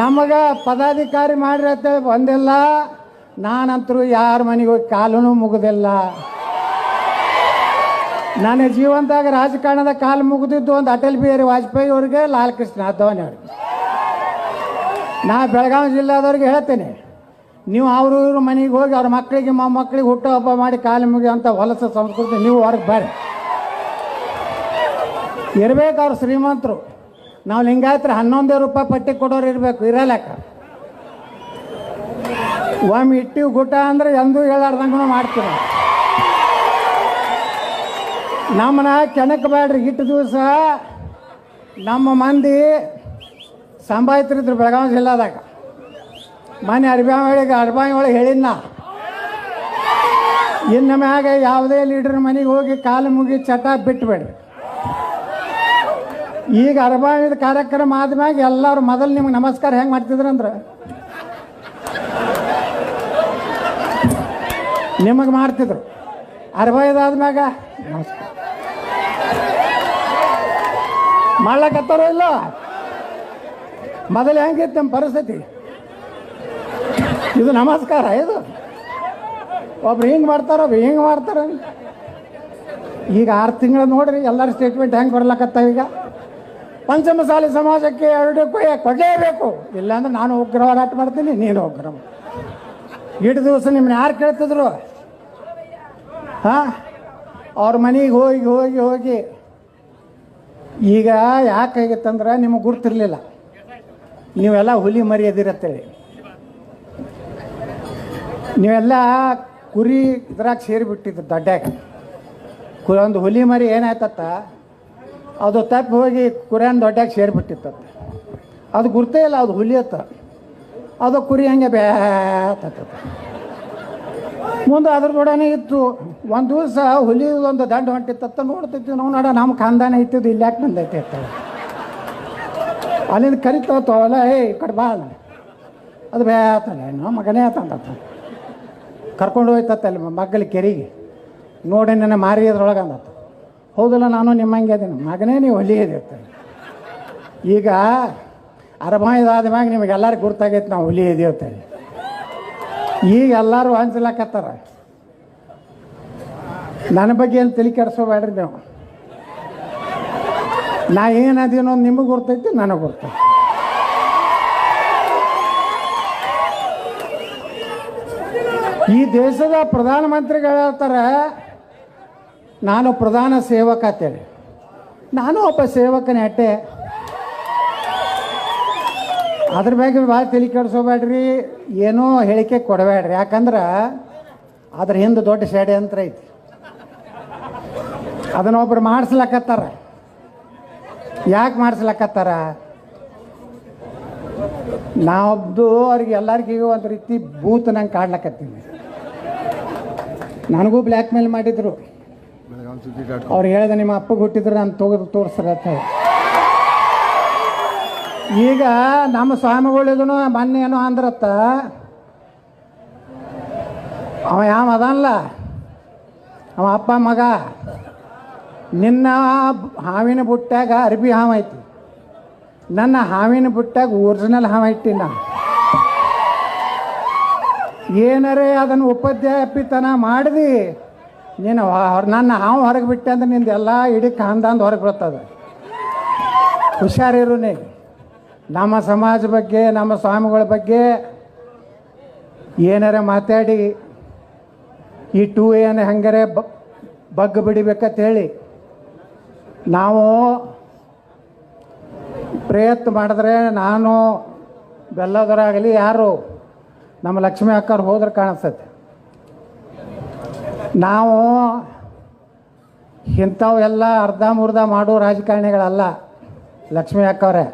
ನಮಗೆ ಪದಾಧಿಕಾರಿ ಮಾಡ್ರಿ ಬಂದಿಲ್ಲ. ನಾನಂತರೂ ಯಾರ ಮನೆಗೆ ಹೋಗಿ ಕಾಲೂ ಮುಗಿದಿಲ್ಲ. ನನ್ನ ಜೀವನದಾಗ ರಾಜಕಾರಣದ ಕಾಲು ಮುಗಿದಿದ್ದು ಒಂದು ಅಟಲ್ ಬಿಹಾರಿ ವಾಜಪೇಯಿ ಅವ್ರಿಗೆ ಲಾಲ್ ಕೃಷ್ಣ ಅದ್ವಾನಿ ಅವ್ರಿಗೆ. ನಾ ಬೆಳಗಾವಿ ಜಿಲ್ಲಾದವ್ರಿಗೆ ಹೇಳ್ತೇನೆ, ನೀವು ಅವರು ಇವ್ರ ಮನೆಗೆ ಹೋಗಿ ಅವ್ರ ಮಕ್ಕಳಿಗೆ ಮೊಮ್ಮಕ್ಕಳಿಗೆ ಹುಟ್ಟು ಹಬ್ಬ ಮಾಡಿ ಕಾಲು ಅಂತ ಹೊಲಸ ಸಂಸ್ಕೃತಿ, ನೀವು ಹೊರಗೆ ಬರ್ರಿ. ಇರಬೇಕು ಅವ್ರು ಶ್ರೀಮಂತರು. ನಾವು ಲಿಂಗಾಯತ್ರ ಹನ್ನೊಂದೇ ರೂಪಾಯಿ ಪಟ್ಟಿ ಕೊಡೋರು ಇರಬೇಕು ಇರಲಕ್ಕ ಒಮ್ಮೆ ಇಟ್ಟಿವಿ ಗುಟ್ಟ ಅಂದ್ರೆ ಎಂದೂ ಹೇಳಾರ್ದಂಗೂ ಮಾಡ್ತೀವಿ ನಮ್ಮನ ನಮ್ಮನ್ನ ಕೆಣಕ್ ಬೇಡ್ರಿ ಇಟ್ಟು ದಿವಸ ನಮ್ಮ ಮಂದಿ ಸಂಭಾಯ್ತಿರಿದ್ರು ಬೆಳಗಾವಿ ಜಿಲ್ಲಾದಾಗ. ಮನೆ ಅರ್ಬಾಯ್ ಒಳಗೆ ಅರ್ಬಾಯಿ ಒಳಗೆ ಹೇಳಿದ್ನ. ಇನ್ನು ಮ್ಯಾಗ ಯಾವುದೇ ಲೀಡ್ರ್ ಮನೆಗೆ ಹೋಗಿ ಕಾಲು ಮುಗಿ ಚಟ ಬಿಟ್ಬೇಡ್ರಿ. ಈಗ ಅರ್ಬಾಯಿದ ಕಾರ್ಯಕ್ರಮ ಆದ್ಮ್ಯಾಗ ಎಲ್ಲರೂ ಮೊದಲು ನಿಮ್ಗೆ ನಮಸ್ಕಾರ ಹೆಂಗೆ ಮಾಡ್ತಿದ್ರು ಅಂದ್ರೆ ನಿಮಗೆ ಮಾಡ್ತಿದ್ರು. ಮ್ಯಾಗ ನಮಸ್ಕಾರ. ಮಾಡ್ಲಕತ್ತಾರೋ ಇಲ್ಲ? ಮೊದಲು ಹೆಂಗಿತ್ತು ನಮ್ಮ ಪರಿಸ್ಥಿತಿ? ಇದು ನಮಸ್ಕಾರ ಇದು? ಒಬ್ರು ಹಿಂಗೆ ಮಾಡ್ತಾರ, ಒಬ್ರು ಹಿಂಗೆ ಮಾಡ್ತಾರ. ಈಗ ಆರು ತಿಂಗಳು ನೋಡ್ರಿ ಎಲ್ಲರ ಸ್ಟೇಟ್ಮೆಂಟ್ ಹೆಂಗೆ ಬರ್ಲಕತ್ತಾವ ಈಗ? ಪಂಚಮಸಾಲಿ ಸಮಾಜಕ್ಕೆ ಎರಡು ಕೊಯ್ಯ ಕೊಡಲೇಬೇಕು. ಇಲ್ಲಾಂದ್ರೆ ನಾನು ಉಗ್ರ ಹೋರಾಟ ಮಾಡ್ತೀನಿ, ನೀನು ಉಗ್ರ. ಇಟ್ಟು ದಿವಸ ನಿಮ್ಮನ್ನ ಯಾರು ಕೇಳ್ತಿದ್ರು? ಹಾಂ? ಅವ್ರ ಮನೆಗೆ ಹೋಗಿ ಹೋಗಿ ಹೋಗಿ. ಈಗ ಯಾಕಾಗಿತ್ತಂದ್ರೆ ನಿಮಗೆ ಗುರ್ತಿರ್ಲಿಲ್ಲ. ನೀವೆಲ್ಲ ಹುಲಿ ಮರಿ ಅದಿರತ್ತೇಳಿ ನೀವೆಲ್ಲ ಕುರಿ, ಇದ್ರಾಗ ಸೇರಿಬಿಟ್ಟಿದ್ರು ದೊಡ್ಡಾಗ ಒಂದು ಹುಲಿ ಮರಿ ಏನಾಯ್ತತ್ತ? ಅದು ತಪ್ಪಿ ಹೋಗಿ ಕುರಿಯನ್ ದೊಡ್ಡಾಗಿ ಸೇರಿಬಿಟ್ಟಿತ್ತ ಅದು. ಗುರ್ತೇ ಇಲ್ಲ, ಅದು ಹುಲಿ ಅತ್ತ ಅದು ಕುರಿ ಹಂಗೆ ಬ್ಯಾತ ಮುಂದೆ ಅದ್ರ ದೊಡನೆ ಇತ್ತು. ಒಂದು ದಿವಸ ಹುಲಿ ಒಂದು ದಂಡ ಹೊಂಟಿತ್ತ ನೋಡ್ತಿತ್ತು ನಾವು ನೋಡ, ನಮ್ಮ ಖಾನ್ದಾನ ಇತ್ತಿದ್ದು ಇಲ್ಲಿ ಯಾಕೆ ಬಂದೈತೆ ಅಂತ. ಅಲ್ಲಿಂದ ಕರಿತವಲ್ಲ ಏ ಕಡೆ ಬಾ. ಅದು ಬೇತಲ್ಲ ನಮ್ಮ ಮಗನೇ ಆತಂತ ಕರ್ಕೊಂಡು ಹೋಯ್ತತ್ತ ಅಲ್ಲಿ ಮಗ್ಗಲ ಕೆರಿಗೆ. ನೋಡಿ ನನ್ನ ಮಾರಿ ಅದ್ರೊಳಗೆ ಅಂದತ್ತ ಹೌದಲ್ಲ ನಾನು ನಿಮ್ಮಂಗೆ ಅದೇನು. ಮಗನೇ ನೀವು ಹೊಲಿ ಇದಿರ್ತಾರೆ ಈಗ ಅರಮಾಯದಾದ ಮ್ಯಾಗ ನಿಮಗೆಲ್ಲರಿಗೂ ಗುರ್ತಾಗೈತೆ, ನಾವು ಹುಲಿ ಇದೀವಿ ಅಂತೇಳಿ ಈಗ ಎಲ್ಲರೂ ಹಂಚಲಕತ್ತಾರ. ನನ್ನ ಬಗ್ಗೆ ಏನು ತಲೆ ಕೆಡಿಸೋಬೇಡ್ರಿ ನೀವು. ನಾ ಏನದೀನೋ ನಿಮಗೆ ಗೊತ್ತೈತಿ ನನಗೆ ಗೊತ್ತೈತಿ ಈ ದೇಶದ ಪ್ರಧಾನಮಂತ್ರಿಗಳು ಹೇಳ್ತಾರೆ ನಾನು ಪ್ರಧಾನ ಸೇವಕ ಅಂತೇಳಿ ನಾನು ಒಬ್ಬ ಸೇವಕನೇ ಅಟ್ಟೆ. ಅದ್ರ ಬಗ್ಗೆ ಭಾಳ ತಲೆ ಕೆಡಿಸೋಬೇಡ್ರಿ ಏನೋ ಹೇಳಿಕೆ ಕೊಡಬೇಡ್ರಿ. ಯಾಕಂದ್ರೆ ಅದ್ರ ಹಿಂದೆ ದೊಡ್ಡ ಷಡ್ಯಂತ್ರ ಐತಿ. ಅದನ್ನ ಒಬ್ರು ಮಾಡಿಸ್ಲಕತ್ತಾರ. ಯಾಕೆ ಮಾಡಿಸ್ಲಕತ್ತಾರ? ನಾವೊಬ್ದು ಅವ್ರಿಗೆ ಎಲ್ಲರಿಗೂ ಒಂದು ರೀತಿ ಬೂತ್ ನಂಗೆ ಕಾಡ್ಲಕತ್ತೀನಿ ನನಗೂ ಬ್ಲ್ಯಾಕ್ ಮೇಲ್ ಮಾಡಿದ್ರು. ಅವ್ರು ಹೇಳಿದೆ ನಿಮ್ಮ ಅಪ್ಪಗೆ ಹುಟ್ಟಿದ್ರು ನಾನು ತೆಗೆದು ತೋರಿಸ್ರತ್ತ ಈಗ ನಮ್ಮ ಸ್ವಾಮಿಗಳಿದನು ಮೊನ್ನೆ ಏನೋ ಅಂದ್ರತ್ತ. ಅವ ಯಾವ ಅದಲ್ಲ ಅವ ಅಪ್ಪ ಮಗ. ನಿನ್ನ ಹಾವಿನ ಬುಟ್ಟಾಗ ಅರ್ಬಿ ಹಾವು ಐತಿ. ನನ್ನ ಹಾವಿನ ಬುಟ್ಟಾಗ ಒರಿಜಿನಲ್ ಹಾವ ಐತಿ ನಾ ಏನರೇ ಅದನ್ನು ಉಪಾಧ್ಯಾಯ ಅಪ್ಪಿತನ ಮಾಡಿದಿ ನೀನು ಅವ್ರು ನನ್ನ ಹಾವು ಹೊರಗೆ ಬಿಟ್ಟೆ ಅಂದ್ರೆ ನಿಂದು ಎಲ್ಲ ಇಡೀ ಖಾನ್ದಾಂದ್ ಹೊರಗೆ ಬರ್ತದೆ. ಹುಷಾರಿರು ನೀ. ನಮ್ಮ ಸಮಾಜ ಬಗ್ಗೆ, ನಮ್ಮ ಸ್ವಾಮಿಗಳ ಬಗ್ಗೆ ಏನಾರ ಮಾತಾಡಿ. ಈ ಟೂ ಏನು ಹೆಂಗಾರೆ ಬ- ಬಗ್ಗ ಬಿಡಿಬೇಕಂತ ಹೇಳಿ ನಾವು ಪ್ರಯತ್ನ ಮಾಡಿದ್ರೆ ನಾನು ಬೆಲ್ಲದರಾಗಲಿ ಯಾರು, ನಮ್ಮ ಲಕ್ಷ್ಮೀ ಅಕ್ಕವ್ರು ಹೋದ್ರೆ ಕಾಣಿಸ್ತೈತೆ ನಾವು ಇಂಥವೆಲ್ಲ ಅರ್ಧ ಮುರ್ಧ ಮಾಡೋ ರಾಜಕಾರಣಿಗಳಲ್ಲ, ಲಕ್ಷ್ಮೀ ಅಕ್ಕವ್ರೆ.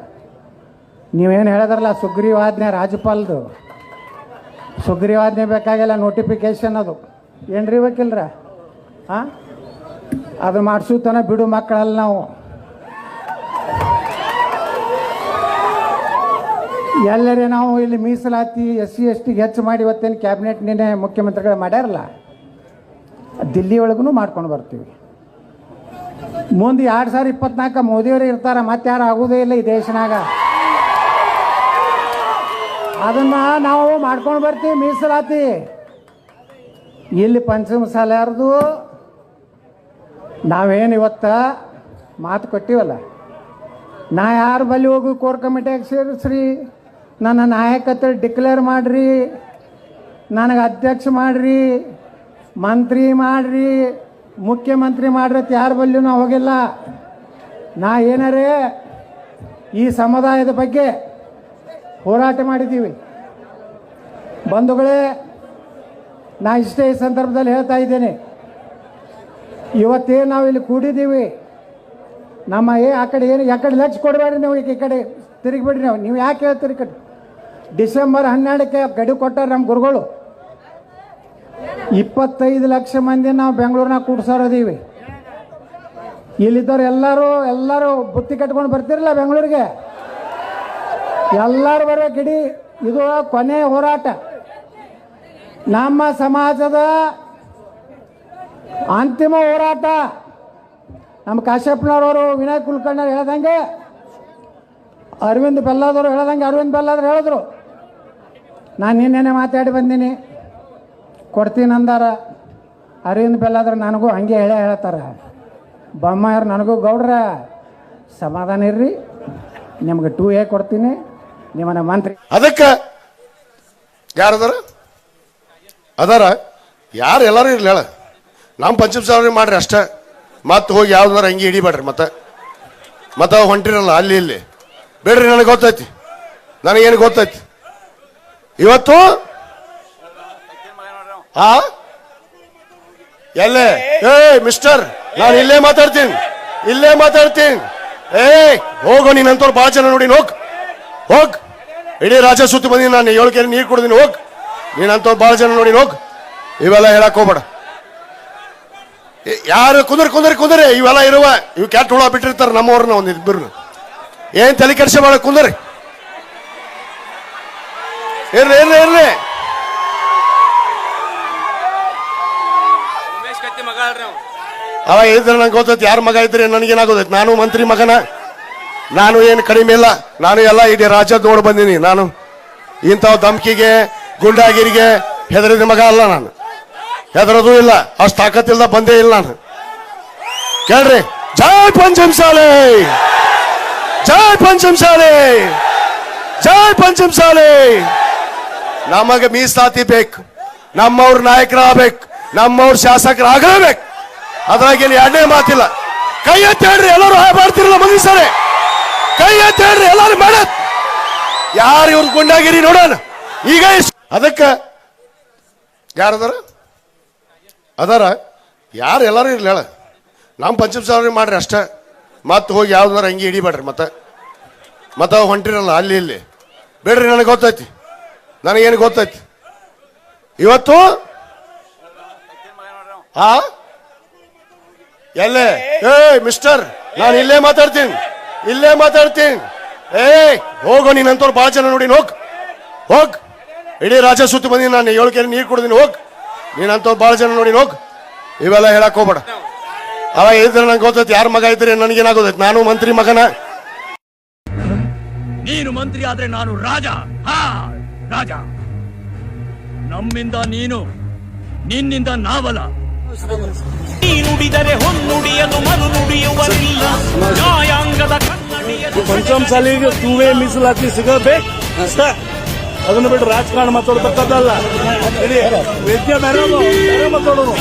ನೀವೇನು ಹೇಳಿದ್ರಲ್ಲ, ಸುಗ್ರೀವಾಜ್ಞೆ ರಾಜ್ಯಪಾಲದು ಸುಗ್ರೀವಾಜ್ಞೆ ಬೇಕಾಗಿಲ್ಲ ನೋಟಿಫಿಕೇಶನ್ ಅದು. ಏನ್ರಿ ಬೇಕಿಲ್ರ ಹಾಂ ಅದು ಮಾಡಿಸೋತನ ಬಿಡು ಮಕ್ಕಳಲ್ಲಿ ನಾವು. ಎಲ್ಲರೇ ನಾವು ಇಲ್ಲಿ ಮೀಸಲಾತಿ ಎಸ್ ಸಿ ಎಸ್ ಟಿಗೆ ಹೆಚ್ಚು ಮಾಡಿ ಇವತ್ತೇನು ಕ್ಯಾಬಿನೆಟ್ ನಿನ್ನೆ ಮುಖ್ಯಮಂತ್ರಿಗಳು ಮಾಡ್ಯಾರಲ್ಲ? ದಿಲ್ಲಿ ಒಳಗೂ ಮಾಡ್ಕೊಂಡು ಬರ್ತೀವಿ. ಮುಂದೆ ಎರಡು ಸಾವಿರ ಇಪ್ಪತ್ನಾಲ್ಕು ಮೋದಿಯವರೇ ಇರ್ತಾರ, ಮತ್ತೆ ಯಾರು ಆಗೋದೇ ಇಲ್ಲ ಈ ದೇಶನಾಗ. ಅದನ್ನ ನಾವು ಮಾಡ್ಕೊಂಡು ಬರ್ತೀವಿ, ಮೀಸಲಾತಿ. ಇಲ್ಲಿ ಪಂಚಮಸಾಲ ಯಾರ್ದು? ನಾವೇನು ಇವತ್ತು ಮಾತು ಕೊಟ್ಟಿವಲ್ಲ. ನಾ ಯಾರು ಬಳಿ ಹೋಗಿ ಕೋರ್ ಕಮಿಟಿಯಾಗಿ ಸೇರಿಸ್ರಿ ನನ್ನ ನಾಯಕತ್ವ ಡಿಕ್ಲೇರ್ ಮಾಡಿರಿ, ನನಗೆ ಅಧ್ಯಕ್ಷ ಮಾಡಿರಿ. ಮಂತ್ರಿ ಮಾಡ್ರಿ, ಮುಖ್ಯಮಂತ್ರಿ ಮಾಡ್ರಿ ಯಾರು ಯಾರ ಬಲ್ಲಿಯೂ ನಾ ಹೋಗಿಲ್ಲ. ನಾ ಏನಾರೇ ಈ ಸಮುದಾಯದ ಬಗ್ಗೆ ಹೋರಾಟ ಮಾಡಿದ್ದೀವಿ. ಬಂಧುಗಳೇ, ನಾ ಇಷ್ಟೇ ಈ ಸಂದರ್ಭದಲ್ಲಿ ಹೇಳ್ತಾ ಇದ್ದೇನೆ. ಇವತ್ತೇನು ನಾವು ಇಲ್ಲಿ ಕೂಡಿದ್ದೀವಿ. ನಮ್ಮ ಏ, ಆ ಕಡೆ ಏನು, ಆ ಕಡೆ ಲಕ್ಷ ಕೊಡಬೇಡ್ರಿ ನೀವು ಈ ಕಡೆ, ತಿರುಗಿಬಿಡ್ರಿ ನಾವು. ನೀವು ಯಾಕೆ ಹೇಳ್ತೀರಿ ಕಡೆ? ಡಿಸೆಂಬರ್ ಹನ್ನೆರಡಕ್ಕೆ ಗಡಿ ಕೊಟ್ಟಾರೆ ನಮ್ಮ ಗುರುಗಳು. ಇಪ್ಪತ್ತೈದು ಲಕ್ಷ ಮಂದಿ ನಾವು ಬೆಂಗಳೂರಿನಾಗ ಕೂಡ್ಸೋರದೀವಿ. ಇಲ್ಲಿದ್ದವ್ರು ಎಲ್ಲರೂ ಎಲ್ಲರೂ ಬುತ್ತಿ ಕಟ್ಕೊಂಡು ಬರ್ತಿರಲ್ಲ ಬೆಂಗಳೂರಿಗೆ. ಎಲ್ಲರೂ ಬರ್ಬೇಕು ಇಡೀ, ಇದು ಕೊನೆ ಹೋರಾಟ. ನಮ್ಮ ಸಮಾಜದ ಅಂತಿಮ ಹೋರಾಟ. ನಮ್ಮ ಕಾಶ್ಯಪ್ಪನವ್ರವರು ವಿನಯ್ ಕುಲಕರ್ಣಿ ಹೇಳ್ದಂಗೆ, ಅರವಿಂದ್ ಬೆಲ್ಲದವರು ಹೇಳ್ದಂಗೆ, ಅರವಿಂದ್ ಬೆಲ್ಲದ್ರು ಹೇಳಿದ್ರು. ನಾನು ನಿನ್ನೆನೆ ಮಾತಾಡಿ ಬಂದೀನಿ. ಕೊಡ್ತೀನಿ ಅಂದಾರ ಅರಿವಿಂದ ಬೆಲ್ಲಾದ್ರೆ ನನಗೂ ಹಂಗೆ ಹೇಳೇ ಹೇಳ್ತಾರ. ಯಾರು ನನಗೂ ಗೌಡ್ರ. ಸಮಾಧಾನ ಇರ್ರಿ. ನಿಮ್ಗೆ ಟೂ ಎ ಕೊಡ್ತೀನಿ. ನಿಮ್ಮನ್ನ ಮಂತ್ರಿ. ಅದಕ್ಕೆ ಯಾರದಾರ? ಅದಾರ? ಯಾರು ಎಲ್ಲರೂ ಇರ್ಲಿ ಹೇಳ. ನಮ್ಮ ಪಂಚಮ ಸಾವಿರ ಮಾಡ್ರಿ ಅಷ್ಟೇ. ಮತ್ತೆ ಹೋಗಿ ಯಾವ್ದಾರ ಹಂಗೆ ಹಿಡಿಬೇಡ್ರಿ ಮತ್ತೆ. ಮತ್ತೆ ಹೊಂಟಿರಲ್ಲ ಅಲ್ಲಿ ಇಲ್ಲಿ. ಬೇಡ್ರಿ, ನನಗೆ ಗೊತ್ತೈತಿ. ನನಗೇನು ಗೊತ್ತೈತಿ. ಇವತ್ತು ಆ ಎಲ್ಲೇ? ಏ ಮಿಸ್ಟರ್ ನಾನು ಇಲ್ಲೇ ಮಾತಾಡ್ತೀನಿ. ಇಲ್ಲೇ ಮಾತಾಡ್ತೀನಿ. ಏ ಹೋಗು ನೀನಂತವ್ರು ಭಾಳ ಜನ ನೋಡಿ, ಹೋಗ್. ಹೋಗ್. ಇಡೀ ರಾಜ ಸುತ್ತಿ ಬಂದೀನಿ ನಾನು ಏಳು ಕೆರೆ ನೀರು ಕುಡಿದೀನಿ, ಹೋಗ್. ನೀನಂತವ್ರು ಭಾಳ ಜನ ನೋಡಿ, ಹೋಗ್. ಇವೆಲ್ಲ ಹೇಳಕ್ ಹೋಗ್ಬೇಡ. ಯಾರು ಕುಂದ್ರಿ ಕುಂದ್ರಿ, ಕುದುರೆ, ಇವೆಲ್ಲ ಇರುವ, ಇವ್ ಕ್ಯಾಟ್ ಹುಳ ಬಿಟ್ಟಿರ್ತಾರೆ ನಮ್ಮವ್ರನ್ನ ಒಂದು ಇಬ್ಬರು ಏನ್ ತಲೆ ಬಾಳ ಕುಂದ್ರಿ. ಇರ್ಲಿ ಇರ್ಲಿ ಇರ್ರಿ ಉಮೇಶ್ ಕತ್ತಿ ಮಗ ಅಲ್ರಿ ನಾವು ಅವ ಇದ್ರೆ ನಂಗೆ ಗೊತ್ತೈತಿ, ಯಾರ ಮಗ ಇದ್ರೆ ನನಗೇನಾಗೋದೈತಿ? ನಾನು ಮಂತ್ರಿ ಮಗನ? ನಾನು ಏನು ಕಡಿಮೆ ಇಲ್ಲ. ನಾನು ಎಲ್ಲ ಇಡೀ ರಾಜ್ಯ ನೋಡಿ ಬಂದೀನಿ. ನಾನು ಇಂಥವು ಧಮ್ಕಿಗೆ, ಗುಂಡಾಗಿರಿಗೆ ಹೆದರಿದ ಮಗ ಅಲ್ಲ ನಾನು. ಹೆದರೋದು ಇಲ್ಲ. ಅಷ್ಟು ತಾಕತ್ತಿಲ್ದ ಬಂದೇ ಇಲ್ಲ ನಾನು. ಕೇಳ್ರಿ. ಜೈ ಪಂಚಮಸಾಲೆ! ಶಾಲೆ ಜೈ ಪಂಚಮ್ ಶಾಲೆ ಜೈ ಪಂಚಮ್ ಶಾಲೆ ನಮಗೆ ಮೀಸಲಾತಿ ಬೇಕು. ನಮ್ಮವ್ರ ನಾಯಕರಾಗಬೇಕು. ನಮ್ಮವ್ರ ಶಾಸಕರಾಗಲೇಬೇಕು. ಅದ್ರಾಗೇನು ಎರಡನೇ ಮಾತಿಲ್ಲ. ಕೈ ಎತ್ತಿ ಹೇಳ್ರಿ, ಎಲ್ಲರೂ ಹಾಯ್ ಮಾಡ್ತಿರಲ್ಲ ಮಂದಿ ಸರಿ ಕೈ ಎತ್ತಿ ಹೇಳ್ರಿ, ಎಲ್ಲರೂ ಮಾಡ. ಯಾರು ಇವ್ರ ಗುಂಡಾಗಿರಿ ನೋಡೋಣ. ಈಗ ಅದಕ್ಕೆ ಯಾರದಾರ ಅದಾರ? ಯಾರು ಎಲ್ಲರೂ ಇರ್ಲಿ ಹೇಳ. ನಮ್ಮ ಪಂಚಮ ಸಾವಿರ ಮಾಡ್ರಿ ಅಷ್ಟೇ. ಮತ್ತೆ ಹೋಗಿ ಯಾವ್ದಾರ ಹಂಗೆ ಹಿಡಿಬೇಡ್ರಿ ಮತ್ತೆ. ಮತ್ತೆ ಹೊಂಟಿರಲ್ಲ, ಅಲ್ಲಿ ಇಲ್ಲಿ. ಬೇಡ್ರಿ, ನನಗೆ ಗೊತ್ತೈತಿ. ನನಗೇನು ಗೊತ್ತೈತಿ. ಇವತ್ತು ಆ? ಎಲ್ಲೇ? ಏಯ್ ಮಿಸ್ಟರ್ ನಾನು ಇಲ್ಲೇ ಮಾತಾಡ್ತೀನಿ. ಇಲ್ಲೇ ಮಾತಾಡ್ತೀನಿ. ಏಯ್, ಹೋಗು ನೀನಂತವ್ರು ಭಾಳ ಜನ ನೋಡಿ, ಹೋಗ್. ಹೋಗ್. ಇಡೀ ರಾಜ ಸುತ್ತಿ ಬಂದೀನಿ ನಾನು ಏಳು ಕೆರೆ ನೀರು ಕುಡಿದೀನಿ, ಹೋಗ್. ನೀನಂತವ್ರು ಭಾಳ ಜನ ನೋಡಿ, ಹೋಗ್. ಇವೆಲ್ಲ ಹೇಳಕ್ ಹೋಗ್ಬೇಡ. ಅವ ಇದ್ರೆ ನಂಗೆ ಗೊತ್ತೈತಿ, ಯಾರ ಮಗ ಇದ್ರೆ ನನಗೇನಾಗೋದೈತಿ? ನಾನು ಮಂತ್ರಿ ಮಗನ. ನೀನು ಮಂತ್ರಿ ಆದ್ರೆ ನಾನು ರಾಜ. ಹಾ, ರಾಜ. ನಮ್ಮಿಂದ ನೀನು, ನಿನ್ನಿಂದ ನಾವಲ್ಲ. ನುಡಿದರೆ ಹೊನ್ನುಡಿಯಲು ಮರು ನುಡಿಯುವರಿಲ್ಲ. ನ್ಯಾಯಾಂಗದ ಕನ್ನಡಿಯಲು ಪಂಚಮ ಸಾಲಿಗೆ ತೂವೇ ಮೀಸಲಾತಿ ಸಿಗಬೇಕು. ಅಷ್ಟೇ. ಅದನ್ನ ಬಿಟ್ಟು ರಾಜಕಾರಣ ಮಾತಾಡ್ತಕ್ಕದ್ದಲ್ಲ ವಿದ್ಯೆ ಬೇರೆ ಬೇರೆ ಮಾತಾಡೋನು